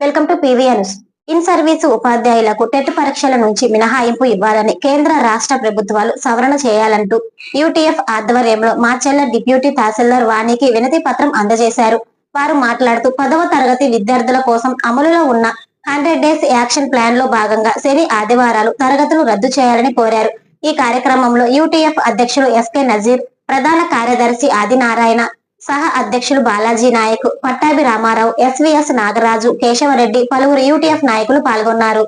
Welcome to PVNs in service ఉపాధ్యాయులకు TET పరీక్షల నుంచి మినహాయింపు ఇవ్వాలని కేంద్ర రాష్ట్ర ప్రభుత్వాలు సవరణ చేయాలంటూ యూటీఎఫ్ ఆధ్వర్యంలో మాచెల్ల డిప్యూటీ తహసీల్దార్ వాణికి వినతి పత్రం అందజేశారు. వారు మాట్లాడుతూ పదవ తరగతి విద్యార్థుల కోసం అమలులో ఉన్న హండ్రెడ్ డేస్ యాక్షన్ ప్లాన్లో భాగంగా శని ఆదివారాలు తరగతులు రద్దు చేయాలని కోరారు. ఈ కార్యక్రమంలో యూటీఎఫ్ అధ్యక్షులు ఎస్కే నజీర్ ప్రధాన కార్యదర్శి ఆదినారాయణ సహ అధ్యక్షులు బాలాజీ నాయక్ పట్టాభి రామారావు ఎస్వీఎస్ నాగరాజు కేశవరెడ్డి పలువురు యూటీఎఫ్ నాయకులు పాల్గొన్నారు.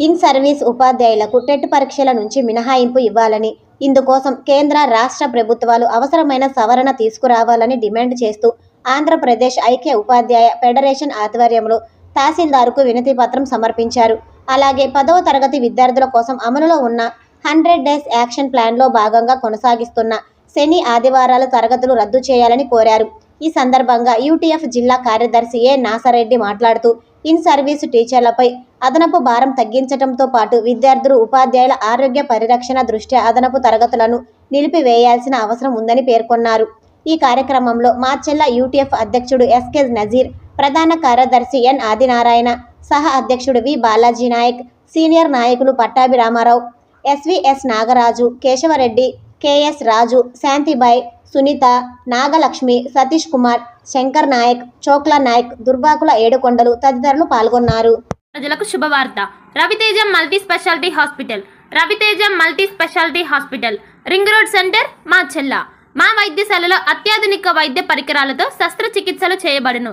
ఇన్ సర్వీస్ ఉపాధ్యాయులకు టెట్ పరీక్షల నుంచి మినహాయింపు ఇవ్వాలని ఇందుకోసం కేంద్ర రాష్ట్ర ప్రభుత్వాలు అవసరమైన సవరణ తీసుకురావాలని డిమాండ్ చేస్తూ ఆంధ్రప్రదేశ్ ఐక్య ఉపాధ్యాయ ఫెడరేషన్ ఆధ్వర్యంలో తహసీల్దారుకు వినతి పత్రం సమర్పించారు. అలాగే పదవ తరగతి విద్యార్థుల కోసం అమలులో ఉన్న హండ్రెడ్ డేస్ యాక్షన్ ప్లాన్లో భాగంగా కొనసాగిస్తున్న శని ఆదివారాల తరగతులు రద్దు చేయాలని కోరారు. ఈ సందర్భంగా యూటీఎఫ్ జిల్లా కార్యదర్శి ఏ నాసరెడ్డి మాట్లాడుతూ ఇన్ సర్వీసు టీచర్లపై అదనపు భారం తగ్గించడంతో పాటు విద్యార్థులు ఉపాధ్యాయుల ఆరోగ్య పరిరక్షణ దృష్ట్యా అదనపు తరగతులను నిలిపివేయాల్సిన అవసరం ఉందని పేర్కొన్నారు. ఈ కార్యక్రమంలో మార్చెల్లా యూటీఎఫ్ అధ్యక్షుడు ఎస్కే నజీర్ ప్రధాన కార్యదర్శి ఎన్ ఆదినారాయణ సహ అధ్యక్షుడు వి బాలాజీ నాయక్ సీనియర్ నాయకులు పట్టాభి రామారావు ఎస్విఎస్ నాగరాజు కేశవరెడ్డి కెఎస్ రాజు శాంతిబాయ్ సునీత నాగలక్ష్మి సతీష్ కుమార్ శంకర్ నాయక్ చోక్లా నాయక్ దుర్బాకుల ఏడుకొండలు తదితరులు పాల్గొన్నారు. ప్రజలకు శుభవార్త. Raviteja multi speciality hospital Raviteja multi speciality hospital ring road centre Macherla. మా వైద్యశాలలో అత్యాధునిక వైద్య పరికరాలతో శస్త్రచికిత్సలు చేయబడును.